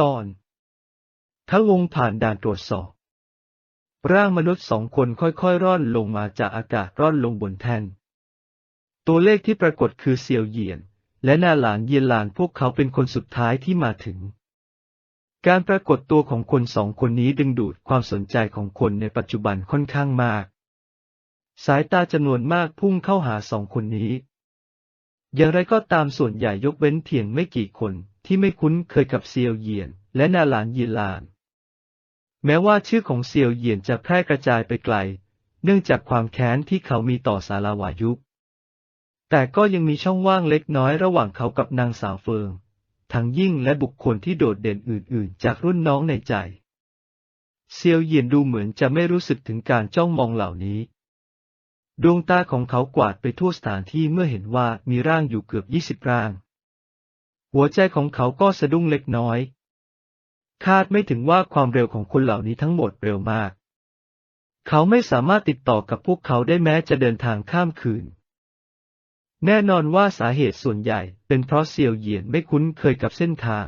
ตอนทั้งวงผ่านด่านตรวจสอบ ร่างมนุษย์สองคนค่อยๆ ร่อนลงมาจากอากาศร่อนลงบนแท่น ตัวเลขที่ปรากฏคือเซียวเหยียน และนาหลานเยียนหลานพวกเขาเป็นคนสุดท้ายที่มาถึง การปรากฏตัวของคนสองคนนี้ดึงดูดความสนใจของคนในปัจจุบันค่อนข้างมาก สายตาจำนวนมากพุ่งเข้าหาสองคนนี้ อย่างไรก็ตามส่วนใหญ่ยกเว้นเพียงไม่กี่คน ที่ไม่คุ้นเคยกับเซียวเยียน และนาหลานยีหลาน แม้ว่าชื่อของเซียวเยียนจะแพร่กระจายไปไกล เนื่องจากความแค้นที่เขามีต่อสาราวายุแต่ก็ยังมีช่องว่างเล็กน้อยระหว่างเขากับนางสาวเฟิง ทั้งยิ่งและบุคคลที่โดดเด่นอื่น ๆ จากรุ่นน้องในใจ เซียวเยียนดูเหมือนจะไม่รู้สึกถึงการจ้องมองเหล่านี้ ดวงตาของเขากวาดไปทั่วสถานที่เมื่อเห็นว่ามีร่างอยู่เกือบยี่สิบร่าง หัวใจของเขาก็สะดุ้งเล็กน้อย คาดไม่ถึงว่าความเร็วของคนเหล่านี้ทั้งหมดเร็วมาก เขาไม่สามารถติดต่อกับพวกเขาได้แม้จะเดินทางข้ามคืน แน่นอนว่าสาเหตุส่วนใหญ่เป็นเพราะเซียวเหยียนไม่คุ้นเคยกับเส้นทาง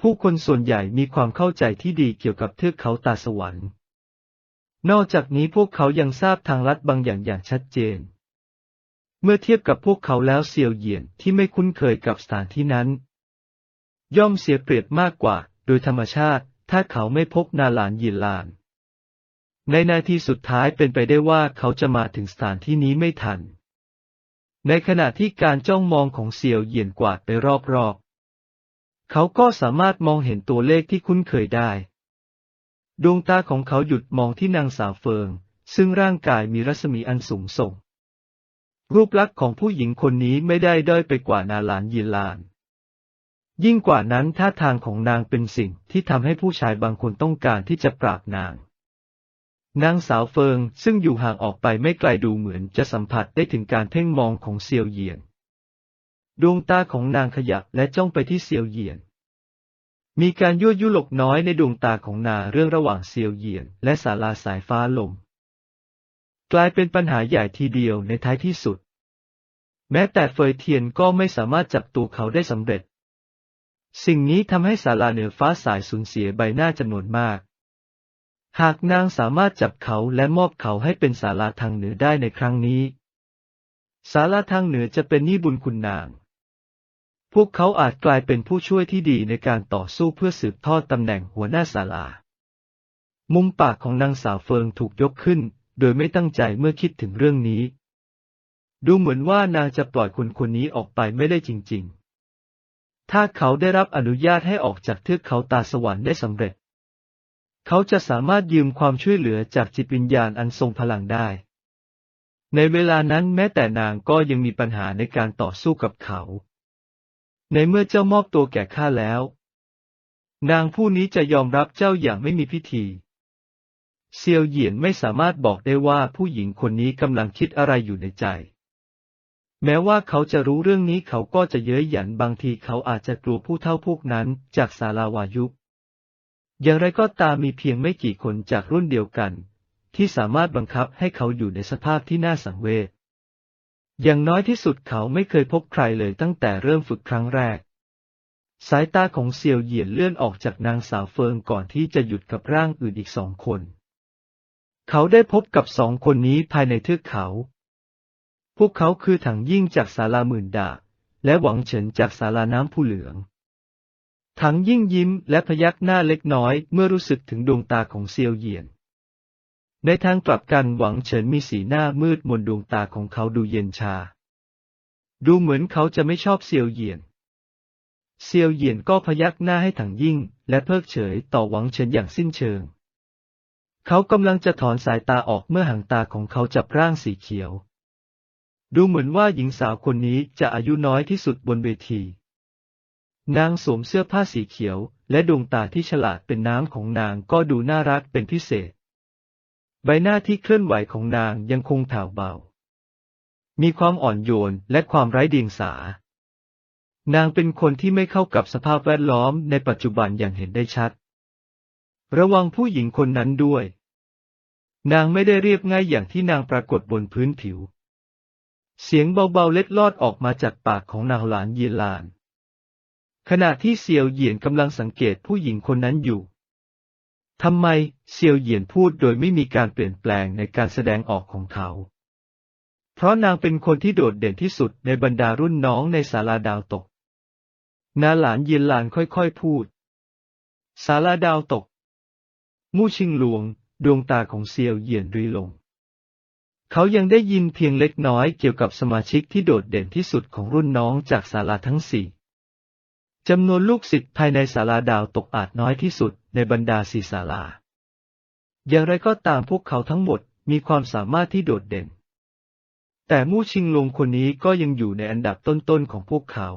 ผู้คนส่วนใหญ่มีความเข้าใจที่ดีเกี่ยวกับเทือกเขาตาสวรรค์ นอกจากนี้พวกเขายังทราบทางลัดบางอย่างอย่างชัดเจน เมื่อเทียบกับพวกเขาแล้วเซียวเหยียนที่ไม่คุ้นเคยกับสถานที่นั้น ย่อมเสียเปรียบมากกว่า โดยธรรมชาติ ถ้าเขาไม่พบนาหลานยินลาน ในนาทีสุดท้ายเป็นไปได้ว่าเขาจะมาถึงสถานที่นี้ไม่ทัน ในขณะที่การจ้องมองของเซียวเหยียนกวาดไปรอบๆ เขาก็สามารถมองเห็นตัวเลขที่คุ้นเคยได้ ดวงตาของเขาหยุดมองที่นางสาวเฟิง ซึ่งร่างกายมีรัศมีอันสูงส่ง รูปลักษณ์ของผู้หญิงคนนี้ไม่ได้ด้อยไปกว่านาหลานยินลาน ยิ่งกว่านั้นท่าทางของนางเป็นสิ่งที่ทำให้ผู้ชายบางคนต้องการที่จะปราบนาง นางสาวเฟิงซึ่งอยู่ห่างออกไปไม่ไกลดูเหมือนจะสัมผัสได้ถึงการเพ่งมองของเซียวเหยียน ดวงตาของนางขยับและจ้องไปที่เซียวเหยียน มีการยั่วยุหลกน้อยในดวงตาของนางเรื่องระหว่างเซียวเหยียน และสาลาสายฟ้าลม กลายเป็นปัญหาใหญ่ทีเดียวในท้ายที่สุด แม้แต่เฟยเทียนก็ไม่สามารถจับตัวเขาได้สำเร็จ สิ่งนี้ทำให้ศาลาเหนือฟ้าสายสูญเสียใบหน้าจำนวนมาก หากนางสามารถจับเขาและมอบเขาให้เป็นศาลาทางเหนือได้ในครั้งนี้ศาลาทางเหนือจะเป็นนี้บุญคุณนาง พวกเขาอาจกลายเป็นผู้ช่วยที่ดีในการต่อสู้เพื่อสืบทอดตำแหน่งหัวหน้าศาลา มุมปากของนางสาวเฟิงถูกยกขึ้น โดยไม่ตั้งใจเมื่อคิดถึงเรื่องนี้ ดูเหมือนว่านางจะปล่อยคนคนนี้ออกไปไม่ได้จริง ๆ ถ้าเขาได้รับอนุญาตให้ออกจากเทือกเขาตาสวรรค์ได้สำเร็จ เขาจะสามารถยืมความช่วยเหลือจากจิตวิญญาณอันทรงพลังได้ ในเวลานั้นแม้แต่นางก็ยังมีปัญหาในการต่อสู้กับเขา ในเมื่อเจ้ามอบตัวแก่ข้าแล้ว นางผู้นี้จะยอมรับเจ้าอย่างไม่มีพิธี เซียวเหยียนไม่สามารถบอกได้ว่าผู้หญิงคนนี้กำลังคิดอะไรอยู่ในใจ แม้ว่าเขาจะรู้เรื่องนี้เขาก็จะเย้ยหยันบางทีเขาอาจจะกลัวผู้เท่าพวกนั้นจากสาราวายุอย่างไรก็ตามมีเพียงไม่กี่คนจากรุ่นเดียวกัน ที่สามารถบังคับให้เขาอยู่ในสภาพที่น่าสังเวช อย่างน้อยที่สุดเขาไม่เคยพบใครเลยตั้งแต่เริ่มฝึกครั้งแรกสายตาของเซียวเหยียนเลื่อนออกจากนางสาวเฟิงก่อนที่จะหยุดกับร่างอื่นอีกสองคน เขาได้พบกับสองคนนี้ภายในเทือกเขา พวกเขาคือถังยิ่งจากศาลาหมื่นดาบและหวังเฉินจากศาลาน้ำผู้เหลือง ถังยิ่งยิ้มและพยักหน้าเล็กน้อยเมื่อรู้สึกถึงดวงตาของเซียวเหยียน ในทางกลับกันหวังเฉินมีสีหน้ามืดมนดวงตาของเขาดูเย็นชา ดูเหมือนเขาจะไม่ชอบเซียวเหยียน เซียวเหยียนก็พยักหน้าให้ถังยิ่งและเพิกเฉยต่อหวังเฉินอย่างสิ้นเชิง เขากำลังจะถอนสายตาออกเมื่อหางตาของเขาจับร่างสีเขียว ดูเหมือนว่าหญิงสาวคนนี้จะอายุน้อยที่สุดบนเวที นางสวมเสื้อผ้าสีเขียว และดวงตาที่ฉลาดเป็นน้ำของนางก็ดูน่ารักเป็นพิเศษ ใบหน้าที่เคลื่อนไหวของนางยังคงแผ่วเบา มีความอ่อนโยนและความไร้เดียงสา นางเป็นคนที่ไม่เข้ากับสภาพแวดล้อมในปัจจุบันอย่างเห็นได้ชัด ระวังผู้หญิงคนนั้นด้วย นางไม่ได้เรียบง่ายอย่างที่นางปรากฏบนพื้นผิว เสียงเบาๆเล็ดลอดออกมาจากปากของนางหลานเยลาน ขณะที่เซียวเหยียนกำลังสังเกตผู้หญิงคนนั้นอยู่ทำไมเซียวเหยียนพูดโดยไม่มีการเปลี่ยนแปลงในการแสดงออกของเขา เพราะนางเป็นคนที่โดดเด่นที่สุดในบรรดารุ่นน้องในศาลาดาวตก นาหลานเยียนหลานค่อยๆพูดศาลาดาวตก มู่ชิงหลวง ดวงตาของเซียวเหยียนรีลง เขายังได้ยินเพียงเล็กน้อยเกี่ยวกับสมาชิกที่โดดเด่นที่สุดของรุ่นน้องจากศาลาทั้งสี่จำนวนลูกศิษย์ภายในศาลาดาวตกอาจน้อยที่สุดในบรรดาสี่ศาลา อย่างไรก็ตามพวกเขาทั้งหมดมีความสามารถที่โดดเด่น แต่มู่ชิงลงคนนี้ก็ยังอยู่ในอันดับต้นๆของพวกเขา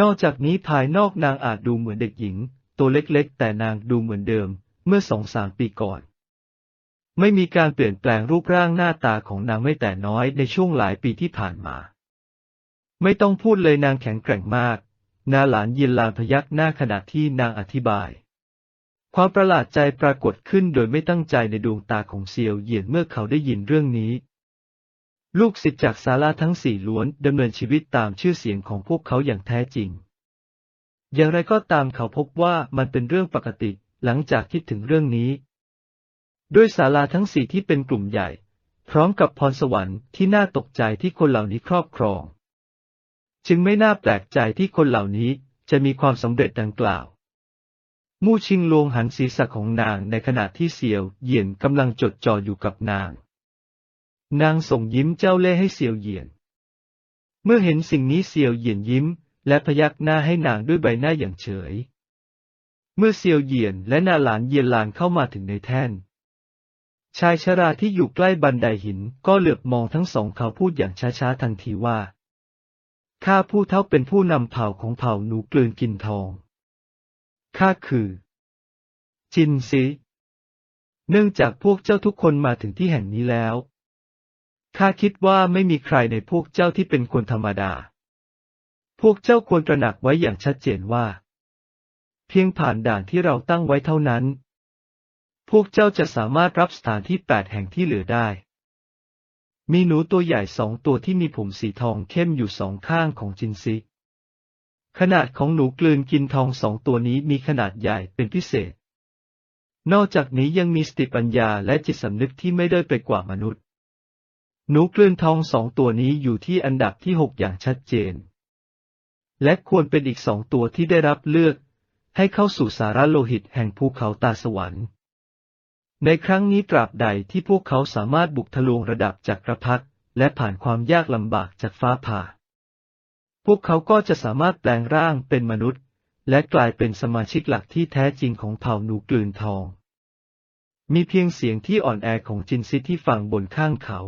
นอกจากนี้ภายนอกนางอาจดูเหมือนเด็กหญิง ตัวเล็กๆ แต่นางดูเหมือนเดิม เมื่อสองสามปีก่อน ไม่มีการเปลี่ยนแปลงรูปร่างหน้าตาของนางไม่แต่น้อยในช่วงหลายปีที่ผ่านมา ไม่ต้องพูดเลยนางแข็งแกร่งมาก นาหลานยินลานพยักหน้าขณะที่นางอธิบาย ความประหลาดใจปรากฏขึ้นโดยไม่ตั้งใจในดวงตาของเซียวเหยียนเมื่อเขาได้ยินเรื่องนี้ลูกศิษย์จากศาลาทั้งสี่ล้วนดำเนินชีวิตตามชื่อเสียงของพวกเขาอย่างแท้จริง อย่างไรก็ตามเขาพบว่ามันเป็นเรื่องปกติ หลังจากคิดถึงเรื่องนี้ ด้วยศาลาทั้งสี่ที่เป็นกลุ่มใหญ่ พร้อมกับพรสวรรค์ที่น่าตกใจที่คนเหล่านี้ครอบครอง จึงไม่น่าแปลกใจที่คนเหล่านี้จะมีความสำเร็จดังกล่าวมู่ชิงลวงหันศีรษะของนางในขณะที่เซี่ยวเหยียนกำลังจดจ่ออยู่กับนาง นางส่งยิ้มเจ้าเล่ห์ให้เซี่ยวเหยียน เมื่อเห็นสิ่งนี้เซี่ยวเหยียนยิ้ม และพยักหน้าให้นางด้วยใบหน้าอย่างเฉย เมื่อเซียวเหยียนและนาหลานเยียนหลานเข้ามาถึงในแท่น ชายชราที่อยู่ใกล้บันไดหินก็เหลือบมองทั้งสองเขาพูดอย่างช้าๆทันทีว่า ข้าผู้เท่าเป็นผู้นำเผ่าของเผ่าหนูกลืนกินทอง ข้าคือ จินซีเนื่องจากพวกเจ้าทุกคนมาถึงที่แห่งนี้แล้ว ข้าคิดว่าไม่มีใครในพวกเจ้าที่เป็นคนธรรมดา พวกเจ้าควรตระหนักไว้อย่างชัดเจนว่า พียงผ่านด่านที่เราตั้งไว้เท่านั้น พวกเจ้าจะสามารถรับสถานที่แปดแห่งที่เหลือได้ มีหนูตัวใหญ่สองตัวที่มีผมสีทองเข้มอยู่สองข้างของจินซิขนาดของหนูกลืนกินทองสองตัวนี้มีขนาดใหญ่เป็นพิเศษ นอกจากนี้ยังมีสติปัญญาและจิตสำนึกที่ไม่ได้ไปกว่ามนุษย์ หนูกลืนทองสองตัวนี้อยู่ที่อันดับที่หกอย่างชัดเจน และควรเป็นอีกสองตัวที่ได้รับเลือก ให้เข้าสู่สารโลหิตแห่งภูเขาตาสวรรค์ ในครั้งนี้ตราบใดที่พวกเขาสามารถบุกทะลวงระดับจักรพรรดิและผ่านความยากลำบากจากฟ้าผ่า พวกเขาก็จะสามารถแปลงร่างเป็นมนุษย์ และกลายเป็นสมาชิกหลักที่แท้จริงของเผ่าหนูกลืนทอง มีเพียงเสียงที่อ่อนแอของจินซิที่ฟังบนข้างเขา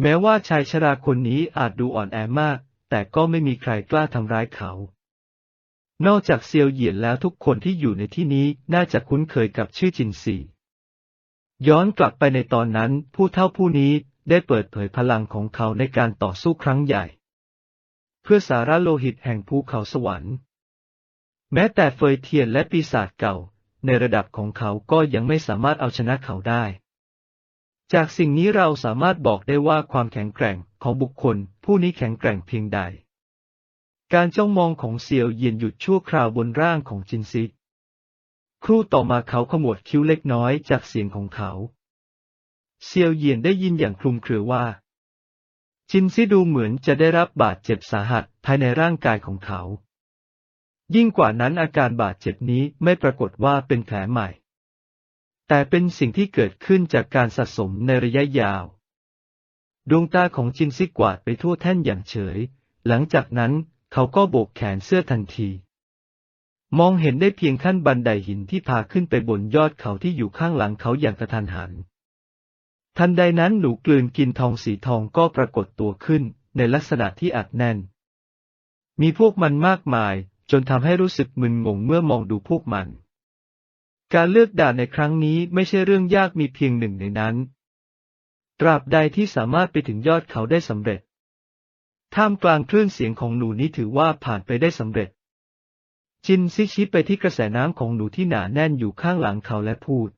แม้ว่าชายชราคนนี้อาจดูอ่อนแอมาก แต่ก็ไม่มีใครกล้าทำร้ายเขา นอกจากเซียวเหยียนแล้วทุกคนที่อยู่ในที่นี้น่าจะคุ้นเคยกับชื่อจินซีย้อนกลับไปในตอนนั้น ผู้เท่าผู้นี้ได้เปิดเผยพลังของเขาในการต่อสู้ครั้งใหญ่ เพื่อสาระโลหิตแห่งภูเขาสวรรค์ แม้แต่เฟยเทียนและปีศาจเก่า ในระดับของเขาก็ยังไม่สามารถเอาชนะเขาได้ จากสิ่งนี้เราสามารถบอกได้ว่าความแข็งแกร่งของบุคคลผู้นี้แข็งแกร่งเพียงใด การจ้องมองของเซียวเยียนหยุดชั่วคราวบนร่างของจินซิครู่ต่อมาเขาขมวดคิ้วเล็กน้อยจากเสียงของเขา เซียวเยียนได้ยินอย่างคลุมเครือว่า จินซิดูเหมือนจะได้รับบาดเจ็บสาหัสภายในร่างกายของเขา ยิ่งกว่านั้นอาการบาดเจ็บนี้ไม่ปรากฏว่าเป็นแผลใหม่ แต่เป็นสิ่งที่เกิดขึ้นจากการสะสมในระยะยาว ดวงตาของจินซิกวาดไปทั่วแท่นอย่างเฉย หลังจากนั้น เขาก็โบกแขนเสื้อทันที มองเห็นได้เพียงขั้นบันไดหินที่พาขึ้นไปบนยอดเขาที่อยู่ข้างหลังเขาอย่างกระทันหัน ทันใดนั้นหนูกลืนกินทองสีทองก็ปรากฏตัวขึ้นในลักษณะที่อัดแน่น มีพวกมันมากมายจนทำให้รู้สึกมึนงงเมื่อมองดูพวกมัน การเลือกด่านในครั้งนี้ไม่ใช่เรื่องยากมีเพียงหนึ่งในนั้น ตราบใดที่สามารถไปถึงยอดเขาได้สำเร็จ ท่ามกลางคลื่นเสียงของหนูนี้ถือว่าผ่านไปได้สำเร็จ จินซิชี้ไปที่กระแสน้ำของหนูที่หนาแน่นอยู่ข้างหลังเขาและพูด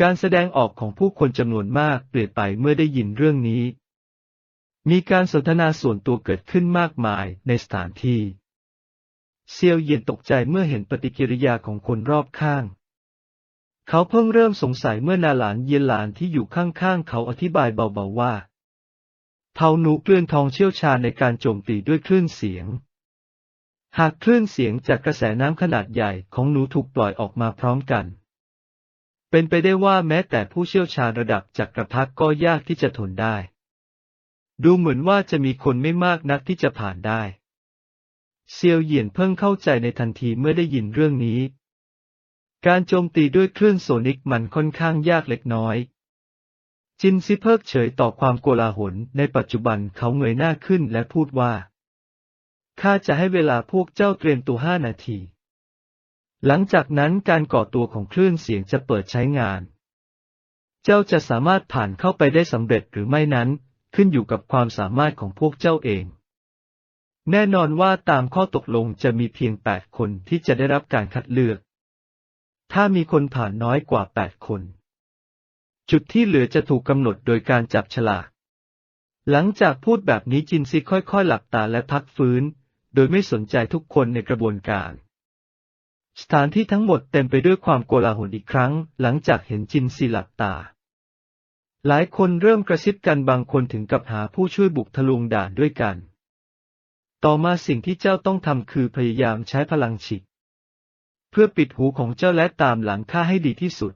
การแสดงออกของผู้คนจำนวนมากเปลี่ยนไปเมื่อได้ยินเรื่องนี้ มีการสนทนาส่วนตัวเกิดขึ้นมากมายในสถานที่ เซียวเยียนตกใจเมื่อเห็นปฏิกิริยาของคนรอบข้างเขาเพิ่งเริ่มสงสัยเมื่อนาหลานเยียนหลานที่อยู่ข้างๆ เขาอธิบายเบาๆว่า เผาหนูเกลื่อนทองเชี่ยวชาญในการโจมตีด้วยคลื่นเสียง หากคลื่นเสียงจากกระแสน้ำขนาดใหญ่ของหนูถูกปล่อยออกมาพร้อมกัน เป็นไปได้ว่าแม้แต่ผู้เชี่ยวชาญระดับจักรพรรดิก็ยากที่จะทนได้ ดูเหมือนว่าจะมีคนไม่มากนักที่จะผ่านได้ เซียวเหยียนเพิ่งเข้าใจในทันทีเมื่อได้ยินเรื่องนี้ การโจมตีด้วยคลื่นโซนิกมันค่อนข้างยากเล็กน้อย จินซิเพิกเฉยต่อความโกลาหลในปัจจุบันเขาเงยหน้าขึ้นและพูดว่า ข้าจะให้เวลาพวกเจ้าเตรียมตัวห้านาที หลังจากนั้นการก่อตัวของคลื่นเสียงจะเปิดใช้งาน เจ้าจะสามารถผ่านเข้าไปได้สำเร็จหรือไม่นั้น ขึ้นอยู่กับความสามารถของพวกเจ้าเอง แน่นอนว่าตามข้อตกลงจะมีเพียงแปดคนที่จะได้รับการคัดเลือก ถ้ามีคนผ่านน้อยกว่าแปดคน จุดที่เหลือจะถูกกำหนดโดยการจับฉลาก หลังจากพูดแบบนี้จินซีค่อยๆ หลับตาและพักฟื้น โดยไม่สนใจทุกคนในกระบวนการ สถานที่ทั้งหมดเต็มไปด้วยความโกลาหลอีกครั้ง หลังจากเห็นจินซีหลับตา หลายคนเริ่มกระซิบกันบางคนถึงกับหาผู้ช่วยบุกทะลวงด่านด้วยกัน ต่อมาสิ่งที่เจ้าต้องทำคือพยายามใช้พลังฉิก เพื่อปิดหูของเจ้าและตามหลังข้าให้ดีที่สุด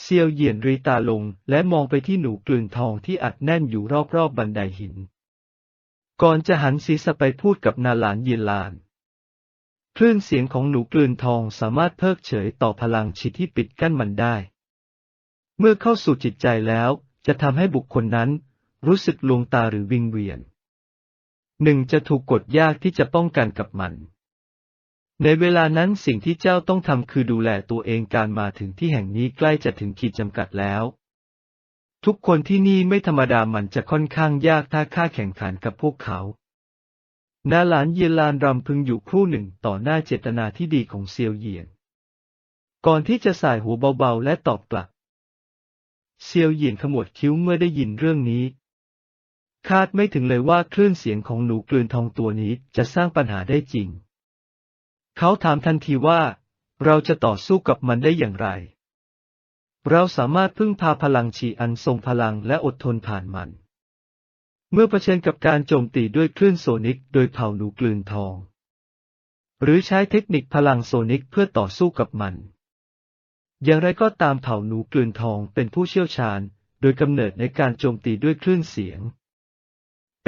เซียวเหยียนรีตาลงและมองไปที่หนูกลืนทองที่อัดแน่นอยู่รอบๆบบันไดหิน ก่อนจะหันศีรษะไปพูดกับนาหลานเยียนลานคลื่นเสียงของหนูกลืนทองสามารถเพิกเฉยต่อพลังฉิที่ปิดกั้นมันได้ เมื่อเข้าสู่จิตใจแล้วจะทำให้บุคคลนั้น รู้สึกลวงตาหรือวิงเวียนหนึ่งจะถูกกดยากที่จะป้องกันกับมัน ในเวลานั้นสิ่งที่เจ้าต้องทำคือดูแลตัวเองการมาถึงที่แห่งนี้ใกล้จะถึงขีดจำกัดแล้ว ทุกคนที่นี่ไม่ธรรมดามันจะค่อนข้างยากถ้าข้าแข่งขันกับพวกเขานาหลานเยลานรำพึงอยู่ครู่หนึ่งต่อหน้าเจตนาที่ดีของเซียวเหยียน ก่อนที่จะสายหัวเบาๆและตอบกลับ เซียวเหยียนขมวดคิ้วเมื่อได้ยินเรื่องนี้ คาดไม่ถึงเลยว่าคลื่นเสียงของหนูกลืนทองตัวนี้จะสร้างปัญหาได้จริง เขาถามทันทีว่า เราจะต่อสู้กับมันได้อย่างไร เราสามารถพึ่งพาพลังฉีอันทรงพลังและอดทนผ่านมัน เมื่อเผชิญกับการโจมตีด้วยคลื่นโซนิกโดยเผ่าหนูกลืนทอง หรือใช้เทคนิคพลังโซนิกเพื่อต่อสู้กับมัน อย่างไรก็ตามเผ่าหนูกลืนทองเป็นผู้เชี่ยวชาญ โดยกำเนิดในการโจมตีด้วยคลื่นเสียง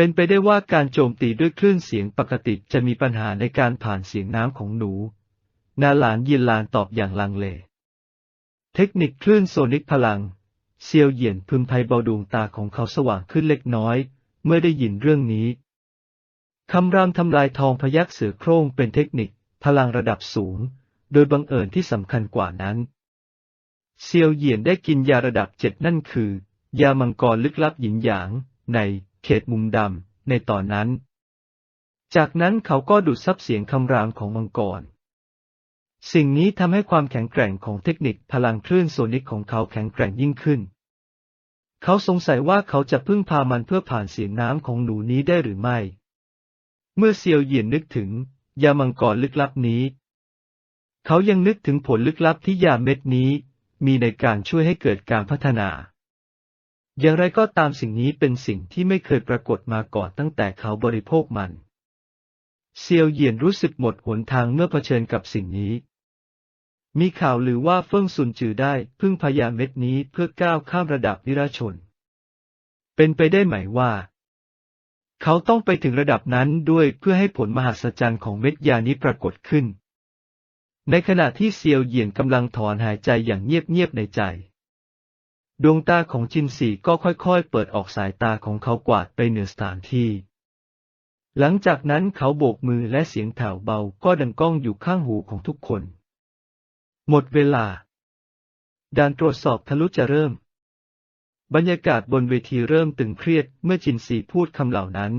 เป็นไปได้ว่าการโจมตีด้วยคลื่นเสียงปกติจะมีปัญหาในการผ่านเสียงน้ำของหนู นาหลานยินลานตอบอย่างลังเล เทคนิคคลื่นโซนิกพลัง เซียวเหยียนพึมไพเบาดวงตาของเขาสว่างขึ้นเล็กน้อย เมื่อได้ยินเรื่องนี้ คำรามทำลายทองพยักเสือโคร่งเป็นเทคนิคพลังระดับสูง โดยบังเอิญที่สำคัญกว่านั้น เซียวเหยียนได้กินยาระดับเจ็ดนั่นคือ ยามังกรลึกลับหยินหยางใน เขตมุมดำ ในตอนนั้น จากนั้นเขาก็ดูดซับเสียงคำรามของมังกร สิ่งนี้ทำให้ความแข็งแกร่งของเทคนิคพลังคลื่นโซนิกของเขาแข็งแกร่งยิ่งขึ้น เขาสงสัยว่าเขาจะพึ่งพามันเพื่อผ่านเสียงน้ำของหนูนี้ได้หรือไม่ เมื่อเซียวเหยียนนึกถึง ยามังกรลึกลับนี้ เขายังนึกถึงผลลึกลับที่ยาเม็ดนี้มีในการช่วยให้เกิดการพัฒนา อย่างไรก็ตามสิ่งนี้เป็นสิ่งที่ไม่เคยปรากฏมาก่อนตั้งแต่เขาบริโภคมัน เซียวเหยียนรู้สึกหมดหนทางเมื่อเผชิญกับสิ่งนี้ มีข่าวลือว่าเฟิ่งซุนจือได้พึ่งพยาเม็ดนี้เพื่อก้าวข้ามระดับนิราชน เป็นไปได้ไหมว่า เขาต้องไปถึงระดับนั้นด้วยเพื่อให้ผลมหัศจรรย์ของเม็ดยานี้ปรากฏขึ้น ในขณะที่เซียวเหยียนกำลังถอนหายใจอย่างเงียบๆในใจ ดวงตาของจินสีก็ค่อยๆ เปิดออกสายตาของเขากวาดไปเหนือสถานที่ หลังจากนั้นเขาโบกมือและเสียงแผ่วเบาก็ดังก้องอยู่ข้างหูของทุกคน หมดเวลา ด่านตรวจสอบทะลุจะเริ่ม บรรยากาศบนเวทีเริ่มตึงเครียดเมื่อจินสีพูดคำเหล่านั้น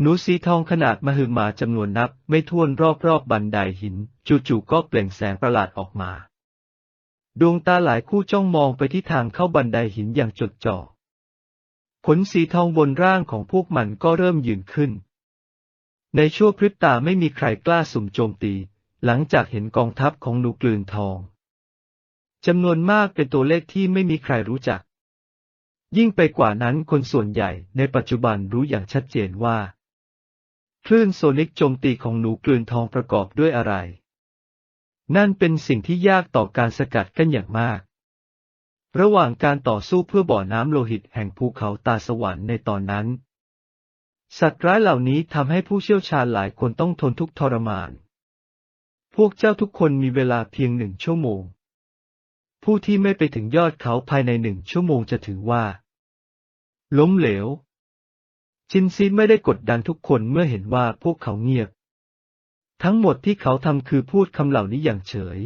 หนูสีทองขนาดมหึมาจำนวนนับไม่ถ้วนรอบๆบบันไดหิน จู่ๆก็เปล่งแสงประหลาดออกมา ดวงตาหลายคู่จ้องมองไปที่ทางเข้าบันไดหินอย่างจดจ่อ ขนสีทองบนร่างของพวกมันก็เริ่มยืนขึ้น ในชั่วพริบตาไม่มีใครกล้าสุ่มโจมตี หลังจากเห็นกองทัพของหนูกลืนทองจำนวนมากเป็นตัวเลขที่ไม่มีใครรู้จัก ยิ่งไปกว่านั้นคนส่วนใหญ่ในปัจจุบันรู้อย่างชัดเจนว่า คลื่นโซนิกโจมตีของหนูกลืนทองประกอบด้วยอะไร นั่นเป็นสิ่งที่ยากต่อการสกัดกั้นอย่างมาก ระหว่างการต่อสู้เพื่อบ่อน้ำโลหิตแห่งภูเขาตาสวรรค์ในตอนนั้น สัตว์ร้ายเหล่านี้ทำให้ผู้เชี่ยวชาญหลายคนต้องทนทุกข์ทรมาน พวกเจ้าทุกคนมีเวลาเพียงหนึ่งชั่วโมง ผู้ที่ไม่ไปถึงยอดเขาภายในหนึ่งชั่วโมงจะถือว่า ล้มเหลวชินซีไม่ได้กดดันทุกคนเมื่อเห็นว่าพวกเขาเงียบ ทั้งหมดที่เขาทำคือพูดคำเหล่านี้อย่างเฉย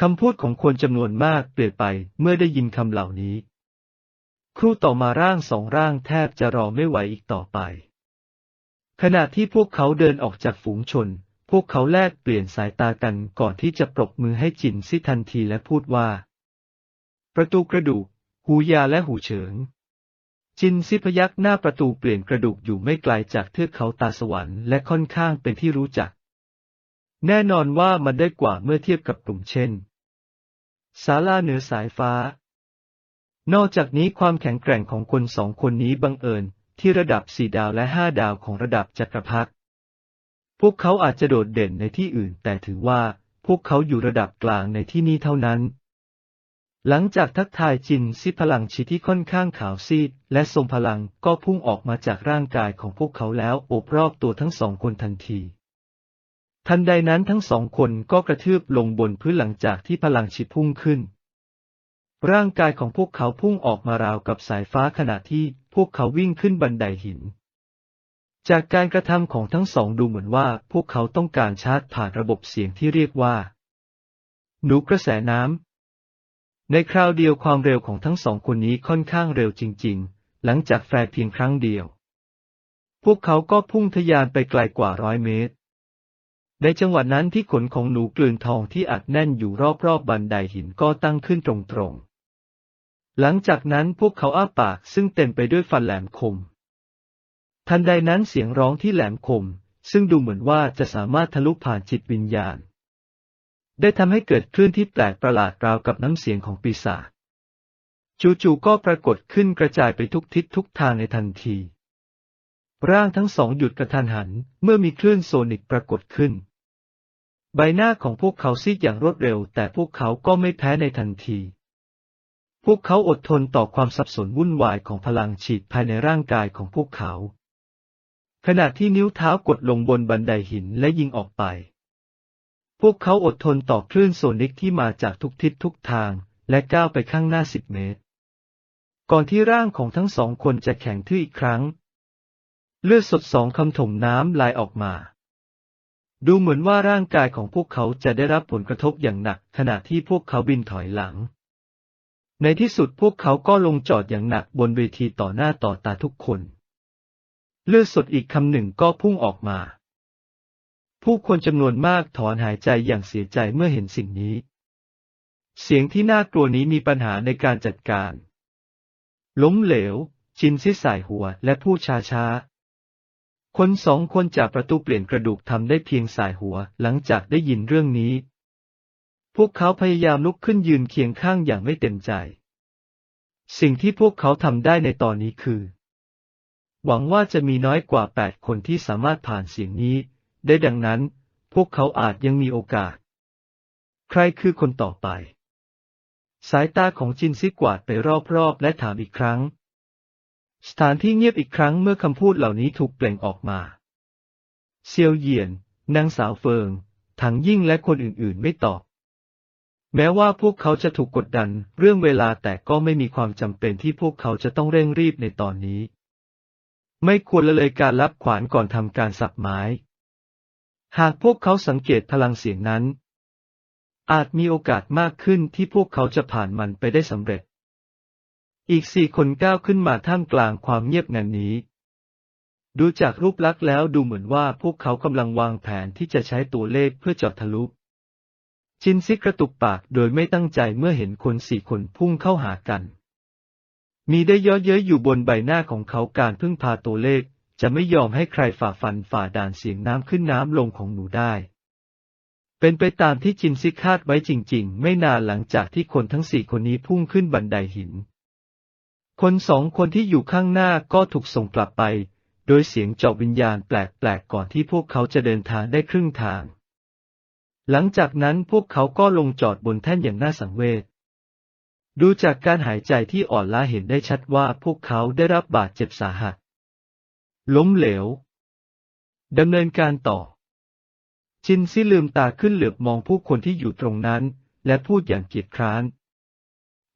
คำพูดของคนจำนวนมากเปลี่ยนไปเมื่อได้ยินคำเหล่านี้ ครูต่อมาร่างสองร่างแทบจะรอไม่ไหวอีกต่อไป ขณะที่พวกเขาเดินออกจากฝูงชน พวกเขาแลกเปลี่ยนสายตากันก่อนที่จะปรบมือให้จินซิทันทีและพูดว่า ประตูกระดูก หูยาและหูเฉิง จินซิพยักหน้าประตูเปลี่ยนกระดูกอยู่ไม่ไกลจากเทือกเขาตาสวรรค์และค่อนข้างเป็นที่รู้จัก แน่นอนว่ามันได้กว่าเมื่อเทียบกับกลุ่มเช่นศาลาเหนือสายฟ้า นอกจากนี้ความแข็งแกร่งของคนสองคนนี้บังเอิญ ที่ระดับสี่ดาวและห้าดาวของระดับจักรพรรดิพวกเขาอาจจะโดดเด่นในที่อื่น แต่ถือว่าพวกเขาอยู่ระดับกลางในที่นี้เท่านั้น หลังจากทักทายจินซิพลังชีที่ค่อนข้างขาวซีด และทรงพลังก็พุ่งออกมาจากร่างกายของพวกเขาแล้วโอบรอบตัวทั้งสองคนทันที ทันใดนั้นทั้งสองคนก็กระทืบลงบนพื้นหลังจากที่พลังชิพุ่งขึ้น ร่างกายของพวกเขาพุ่งออกมาราวกับสายฟ้าขณะที่พวกเขาวิ่งขึ้นบันไดหิน จากการกระทำของทั้งสองดูเหมือนว่าพวกเขาต้องการชาร์จผ่านระบบเสียงที่เรียกว่าหนูกระแสน้ำ ในคราวเดียวความเร็วของทั้งสองคนนี้ค่อนข้างเร็วจริง ๆ หลังจากแฟร์เพียงครั้งเดียว พวกเขาก็พุ่งทะยานไปไกลกว่าร้อยเมตร ในจังหวะนั้นที่ขนของหนูกลืนทองที่อัดแน่นอยู่รอบๆบบันไดหินก็ตั้งขึ้นตรงๆ หลังจากนั้นพวกเขาอ้าปากซึ่งเต็มไปด้วยฟันแหลมคม ทันใดนั้นเสียงร้องที่แหลมคม ซึ่งดูเหมือนว่าจะสามารถทะลุผ่านจิตวิญญาณ ได้ทำให้เกิดคลื่นที่แปลกประหลาดราวกับน้ำเสียงของปีศาจจู่ๆก็ปรากฏขึ้นกระจายไปทุกทิศทุกทางในทันที ร่างทั้งสองหยุดกระทันหัน เมื่อมีคลื่นโซนิกปรากฏขึ้น ใบหน้าของพวกเขาซีดอย่างรวดเร็ว แต่พวกเขาก็ไม่แพ้ในทันที พวกเขาอดทนต่อความสับสนวุ่นวายของพลังฉีดภายในร่างกายของพวกเขา ขณะที่นิ้วเท้ากดลงบนบันไดหินและยิงออกไป พวกเขาอดทนต่อคลื่นโซนิกที่มาจากทุกทิศทุกทาง และก้าวไปข้างหน้าสิบเมตร ก่อนที่ร่างของทั้งสองคนจะแข็งทื่ออีกครั้ง เลือดสดสองคำถมน้ำไหลออกมา ดูเหมือนว่าร่างกายของพวกเขาจะได้รับผลกระทบอย่างหนักขณะที่พวกเขาบินถอยหลัง ในที่สุดพวกเขาก็ลงจอดอย่างหนักบนเวทีต่อหน้าต่อตาทุกคน เลือดสดอีกคำหนึ่งก็พุ่งออกมา ผู้คนจำนวนมากถอนหายใจอย่างเสียใจเมื่อเห็นสิ่งนี้ เสียงที่น่ากลัวนี้มีปัญหาในการจัดการ ล้มเหลว ชินซิสายหัวและพูดช้าช้าๆ คนสองคนจากประตูเปลี่ยนกระดูกทำได้เพียงสายหัวหลังจากได้ยินเรื่องนี้ พวกเขาพยายามลุกขึ้นยืนเคียงข้างอย่างไม่เต็มใจ สิ่งที่พวกเขาทำได้ในตอนนี้คือ หวังว่าจะมีน้อยกว่าแปดคนที่สามารถผ่านเสียงนี้ ได้ดังนั้น พวกเขาอาจยังมีโอกาส ใครคือคนต่อไป สายตาของจินซิกวาดไปรอบๆ และถามอีกครั้ง สถานที่เงียบอีกครั้งเมื่อคำพูดเหล่านี้ถูกเปล่งออกมา เซียวเหยียน นางสาวเฟิง ถังยิ่งและคนอื่นๆไม่ตอบ แม้ว่าพวกเขาจะถูกกดดันเรื่องเวลาแต่ก็ไม่มีความจำเป็นที่พวกเขาจะต้องเร่งรีบในตอนนี้ไม่ควรละเลยการรับขวานก่อนทำการสับไม้ หากพวกเขาสังเกตพลังเสียงนั้น อาจมีโอกาสมากขึ้นที่พวกเขาจะผ่านมันไปได้สำเร็จ อีกสี่คนก้าวขึ้นมาท่ามกลางความเงียบงันนี้ ดูจากรูปลักษณ์แล้วดูเหมือนว่าพวกเขากำลังวางแผนที่จะใช้ตัวเลขเพื่อเจาะทะลุชินซิกกระตุกปากโดยไม่ตั้งใจเมื่อเห็นคนสี่คนพุ่งเข้าหากัน มีได้ย่อเย้ยอยู่บนใบหน้าของเขาการพึ่งพาตัวเลข จะไม่ยอมให้ใครฝ่าฟันฝ่าด่านเสียงน้ำขึ้นน้ำลงของหนูได้ เป็นไปตามที่จินซิคาดไว้จริง ๆ ไม่นานหลังจากที่คนทั้งสี่คนนี้พุ่งขึ้นบันไดหิน คนสองคนที่อยู่ข้างหน้าก็ถูกส่งกลับไป โดยเสียงเจาะวิญญาณแปลกๆก่อนที่พวกเขาจะเดินทางได้ครึ่งทาง หลังจากนั้นพวกเขาก็ลงจอดบนแท่นอย่างน่าสังเวชดูจากการหายใจที่อ่อนล้าเห็นได้ชัดว่าพวกเขาได้รับบาดเจ็บสาหัส ล้มเหลวดำเนินการต่อจินซี่ลืมตาขึ้นเหลือบมองผู้คนที่อยู่ตรงนั้น และพูดอย่างเกียจคร้าน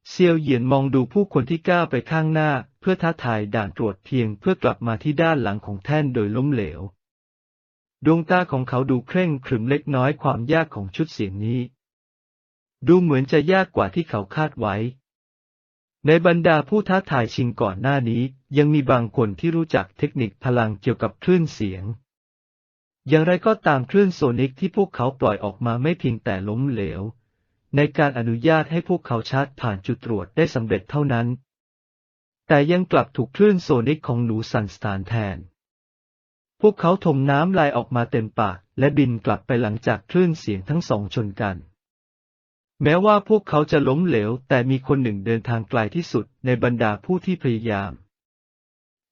เซียวเหยียนมองดูผู้คนที่ก้าวไปข้างหน้า เพื่อท้าทายด่านตรวจเพียงเพื่อกลับมาที่ด้านหลังของแท่นโดยล้มเหลว ดวงตาของเขาดูเคร่งขรึมเล็กน้อยความยากของชุดเสียงนี้ ดูเหมือนจะยากกว่าที่เขาคาดไว้ ในบรรดาผู้ท้าทายชิงก่อนหน้านี้ยังมีบางคนที่รู้จักเทคนิคพลังเกี่ยวกับคลื่นเสียง อย่างไรก็ตามคลื่นโซนิกที่พวกเขาปล่อยออกมาไม่เพียงแต่ล้มเหลว ในการอนุญาตให้พวกเขาชาร์จผ่านจุดตรวจได้สำเร็จเท่านั้น แต่ยังกลับถูกคลื่นโซนิกของหนูสั่นสถานแทน พวกเขาถมน้ำลายออกมาเต็มปากและบินกลับไปหลังจากคลื่นเสียงทั้งสองชนกัน แม้ว่าพวกเขาจะล้มเหลว แต่มีคนหนึ่งเดินทางไกลที่สุดในบรรดาผู้ที่พยายาม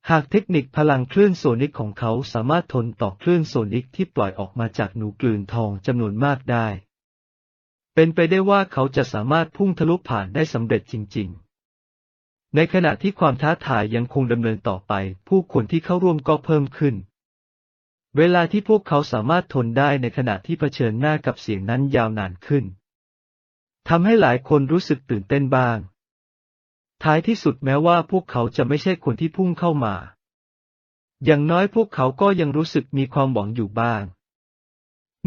หากเทคนิคพลังคลื่นโซนิกของเขาสามารถทนต่อคลื่นโซนิกที่ปล่อยออกมาจากหนูกลืนทองจำนวนมากได้ เป็นไปได้ว่าเขาจะสามารถพุ่งทะลุผ่านได้สำเร็จจริง ๆ ในขณะที่ความท้าทายยังคงดำเนินต่อไป ผู้คนที่เข้าร่วมก็เพิ่มขึ้นเวลาที่พวกเขาสามารถทนได้ในขณะที่เผชิญหน้ากับเสียงนั้นยาวนานขึ้น ทำให้หลายคนรู้สึกตื่นเต้นบ้าง ท้ายที่สุดแม้ว่าพวกเขาจะไม่ใช่คนที่พุ่งเข้ามา อย่างน้อยพวกเขาก็ยังรู้สึกมีความหวังอยู่บ้าง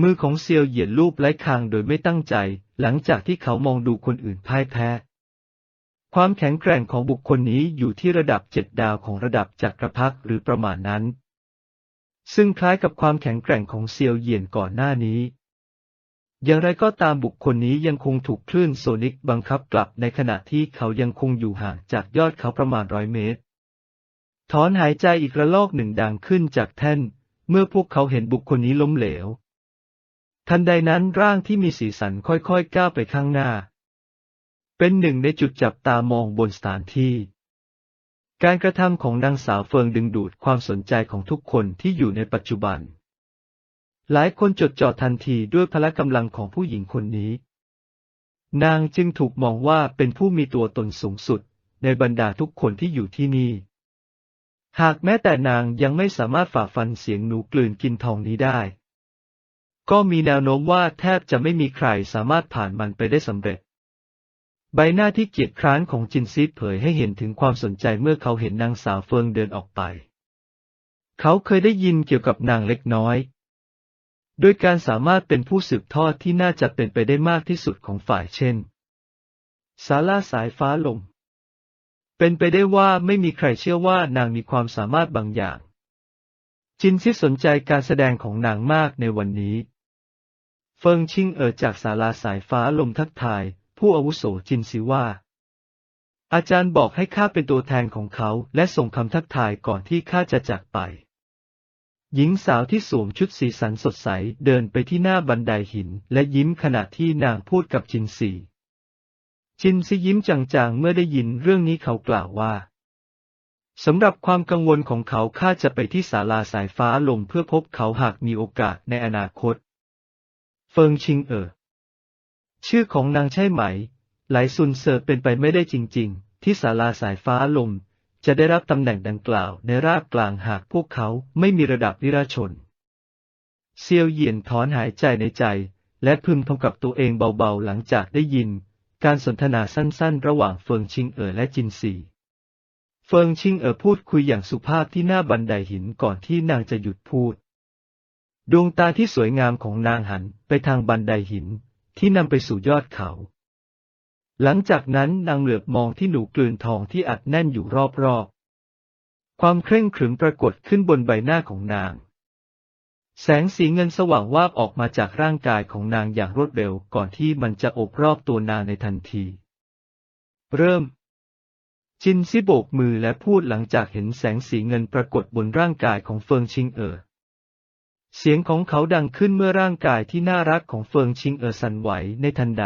มือของเซียวเหยียดรูปไร้คางโดยไม่ตั้งใจ หลังจากที่เขามองดูคนอื่นพ่ายแพ้ ความแข็งแกร่งของบุคคลนี้อยู่ที่ระดับเจ็ดดาวของระดับจักรพรรดิหรือประมาณนั้น ซึ่งคล้ายกับความแข็งแกร่งของเซียวเหยียนก่อนหน้านี้ อย่างไรก็ตามบุคคลนี้ยังคงถูกคลื่นโซนิกบังคับกลับในขณะที่เขายังคงอยู่ห่างจากยอดเขาประมาณร้อยเมตร ถอนหายใจอีกระลอกหนึ่งดังขึ้นจากแท่น เมื่อพวกเขาเห็นบุคคลนี้ล้มเหลว ทันใดนั้นร่างที่มีสีสันค่อยๆก้าวไปข้างหน้า เป็นหนึ่งในจุดจับตามองบนสถานที่ การกระทำของนางสาวเฟิงดึงดูดความสนใจของทุกคนที่อยู่ในปัจจุบัน หลายคนจดจ่อทันทีด้วยพละกำลังของผู้หญิงคนนี้ นางจึงถูกมองว่าเป็นผู้มีตัวตนสูงสุด ในบรรดาทุกคนที่อยู่ที่นี่ หากแม้แต่นางยังไม่สามารถฝ่าฟันเสียงหนูกลืนกินทองนี้ได้ ก็มีแนวโน้มว่าแทบจะไม่มีใครสามารถผ่านมันไปได้สำเร็จ ใบหน้าที่เกียจคร้านของจินซีเผยให้เห็นถึงความสนใจเมื่อเขาเห็นนางสาวเฟิงเดินออกไป เขาเคยได้ยินเกี่ยวกับนางเล็กน้อย โดยการสามารถเป็นผู้สืบทอดที่น่าจะเป็นไปได้มากที่สุดของฝ่ายเช่นสาลาสายฟ้าลม เป็นไปได้ว่าไม่มีใครเชื่อว่านางมีความสามารถบางอย่าง จินซิสนใจการแสดงของนางมากในวันนี้ เฟิงชิงเอ๋อจากศาลาสายฟ้าลมทักทาย ผู้อาวุโสจินซิว่า อาจารย์บอกให้ข้าเป็นตัวแทนของเขาและส่งคำทักทายก่อนที่ข้าจะจากไป หญิงสาวที่สวมชุดสีสันสดใสเดินไปที่หน้าบันไดหินและยิ้มขณะที่นางพูดกับจินซี จินซียิ้มจางๆเมื่อได้ยินเรื่องนี้เขากล่าวว่าสำหรับความกังวลของเขาข้าจะไปที่ศาลาสายฟ้าลมเพื่อพบเขาหากมีโอกาสในอนาคต เฟิงชิงเอ๋อชื่อของนางใช่ไหม หลายซุนเซอร์เป็นไปไม่ได้จริง ๆ ที่ศาลาสายฟ้าลม จะได้รับตำแหน่งดังกล่าวในราบกลางหากพวกเขาไม่มีระดับวิราชน เซียวเยียนถอนหายใจในใจ และพึมพำกับตัวเองเบาๆหลังจากได้ยิน การสนทนาสั้นๆ ระหว่างเฟิงชิงเอ๋อและจินซีเฟิงชิงเอ๋อพูดคุยอย่างสุภาพที่หน้าบันไดหินก่อนที่นางจะหยุดพูด ดวงตาที่สวยงามของนางหันไปทางบันไดหินที่นำไปสู่ยอดเขา หลังจากนั้นนางเหลือบมองที่หนูกลืนทองที่อัดแน่นอยู่รอบๆ ความเคร่งขรึมปรากฏขึ้นบนใบหน้าของนาง แสงสีเงินสว่างวาบออกมาจากร่างกายของนางอย่างรวดเร็วก่อนที่มันจะอบรอบตัวนางในทันที เริ่ม จินซิโบกมือและพูดหลังจากเห็นแสงสีเงินปรากฏบนร่างกายของเฟิงชิงเอ๋อเสียงของเขาดังขึ้นเมื่อร่างกายที่น่ารักของเฟิงชิงเอ๋อสั่นไหวในทันใด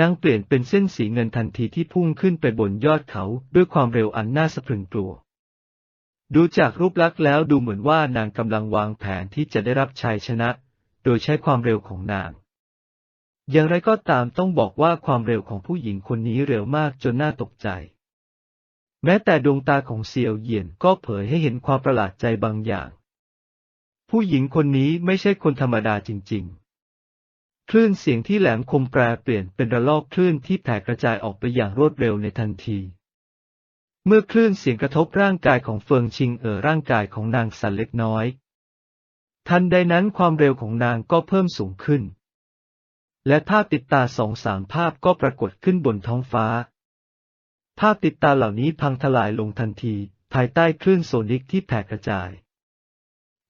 นางเปลี่ยนเป็นเส้นสีเงินทันทีที่พุ่งขึ้นไปบนยอดเขาด้วยความเร็วอันน่าสะพรึงกลัว ดูจากรูปลักษณ์แล้วดูเหมือนว่านางกำลังวางแผนที่จะได้รับชัยชนะ โดยใช้ความเร็วของนาง อย่างไรก็ตามต้องบอกว่าความเร็วของผู้หญิงคนนี้เร็วมากจนน่าตกใจ แม้แต่ดวงตาของเซียวเหยียนก็เผยให้เห็นความประหลาดใจบางอย่าง ผู้หญิงคนนี้ไม่ใช่คนธรรมดาจริง ๆ คลื่นเสียงที่แหลมคมแปรเปลี่ยนเป็นระลอกคลื่นที่แผ่กระจายออกไปอย่างรวดเร็วในทันที เมื่อคลื่นเสียงกระทบร่างกายของเฟิงชิงเอ๋อร่างกายของนางสั่นเล็กน้อย ทันใดนั้นความเร็วของนางก็เพิ่มสูงขึ้น และภาพติดตาสองสามภาพก็ปรากฏขึ้นบนท้องฟ้า ภาพติดตาเหล่านี้พังทลายลงทันที ภายใต้คลื่นโซนิกที่แผ่กระจาย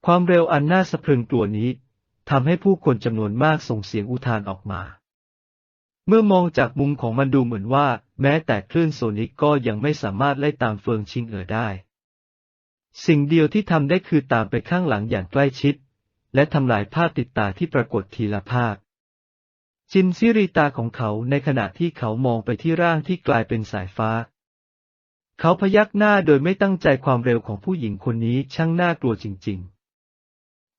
ความเร็วอันน่าสะพรึงกลัวนี้ ทำให้ผู้คนจำนวนมากส่งเสียงอุทานออกมา เมื่อมองจากมุมของมันดูเหมือนว่า แม้แต่คลื่นโซนิกก็ยังไม่สามารถไล่ตามเฟิงชิงเอ๋อได้ สิ่งเดียวที่ทำได้คือตามไปข้างหลังอย่างใกล้ชิด และทำลายภาพติดตาที่ปรากฏทีละภาพจินซิริตาของเขาในขณะที่เขามองไปที่ร่างที่กลายเป็นสายฟ้าเขาพยักหน้าโดยไม่ตั้งใจความเร็วของผู้หญิงคนนี้ช่างน่ากลัวจริง ๆ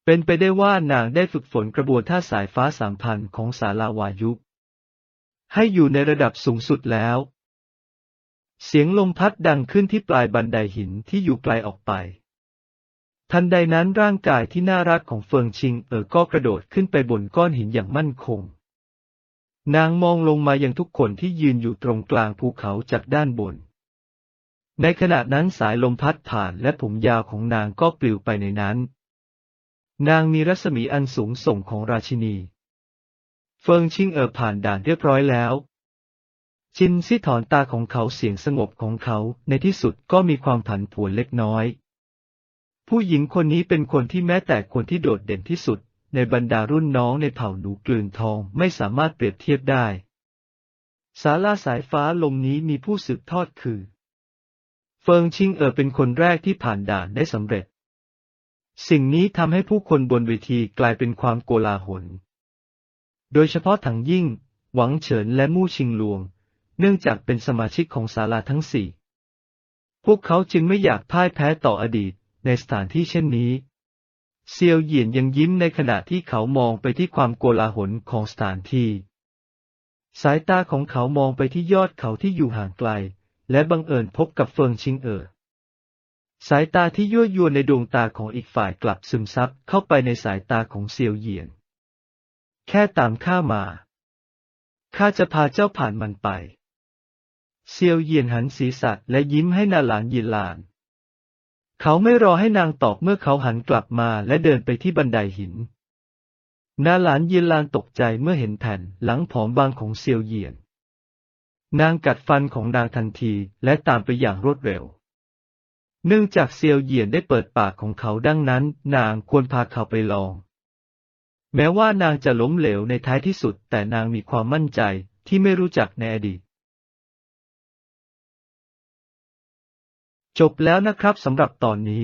เป็นไปได้ว่านางได้ฝึกฝนกระบวนท่าสายฟ้าสามพันของสาลาวายุให้อยู่ในระดับสูงสุดแล้ว เสียงลมพัดดังขึ้นที่ปลายบันไดหินที่อยู่ไกลออกไป ทันใดนั้นร่างกายที่น่ารักของเฟิงชิงเอ๋อก็กระโดดขึ้นไปบนก้อนหินอย่างมั่นคง นางมองลงมายังทุกคนที่ยืนอยู่ตรงกลางภูเขาจากด้านบน ในขณะนั้นสายลมพัดผ่านและผมยาวของนางก็ปลิวไปในนั้น นางมีรัศมีอันสูงส่งของราชินี เฟิงชิงเอ๋อผ่านด่านเรียบร้อยแล้ว จินซี่ถอนตาของเขาเสียงสงบของเขาในที่สุดก็มีความผันผวนเล็กน้อย ผู้หญิงคนนี้เป็นคนที่แม้แต่คนที่โดดเด่นที่สุด ในบรรดารุ่นน้องในเผ่าหนูกลืนทองไม่สามารถเปรียบเทียบได้ศาลาสายฟ้าลมนี้มีผู้สืบทอดคือ เฟิงชิงเอ๋อเป็นคนแรกที่ผ่านด่านได้สำเร็จ สิ่งนี้ทำให้ผู้คนบนเวทีกลายเป็นความโกลาหล โดยเฉพาะถังยิ่ง หวังเฉินและมู่ชิงลวง เนื่องจากเป็นสมาชิกของศาลาทั้งสี่ พวกเขาจึงไม่อยากพ่ายแพ้ต่ออดีตในสถานที่เช่นนี้ เซียวเหยียนยังยิ้มในขณะที่เขามองไปที่ความโกลาหลของสถานที่ สายตาของเขามองไปที่ยอดเขาที่อยู่ห่างไกล และบังเอิญพบกับเฟิงชิงเอ๋อ สายตาที่ยั่วยวนในดวงตาของอีกฝ่ายกลับซึมซับเข้าไปในสายตาของเซียวเหยียน แค่ตามข้ามา ข้าจะพาเจ้าผ่านมันไป เซียวเหยียนหันศีรษะและยิ้มให้นาหลานยินหลาน เขาไม่รอให้นางตอบเมื่อเขาหันกลับมาและเดินไปที่บันไดหิน นาหลานยินหลานตกใจเมื่อเห็นแผ่นหลังผอมบางของเซียวเหยียน นางกัดฟันของนางทันทีและตามไปอย่างรวดเร็ว เนื่องจากเซียวเหยียนได้เปิดปากของเขาดังนั้น นางควรพาเขาไปลอง แม้ว่านางจะล้มเหลวในท้ายที่สุด แต่นางมีความมั่นใจที่ไม่รู้จักในอดีต จบแล้วนะครับสำหรับตอนนี้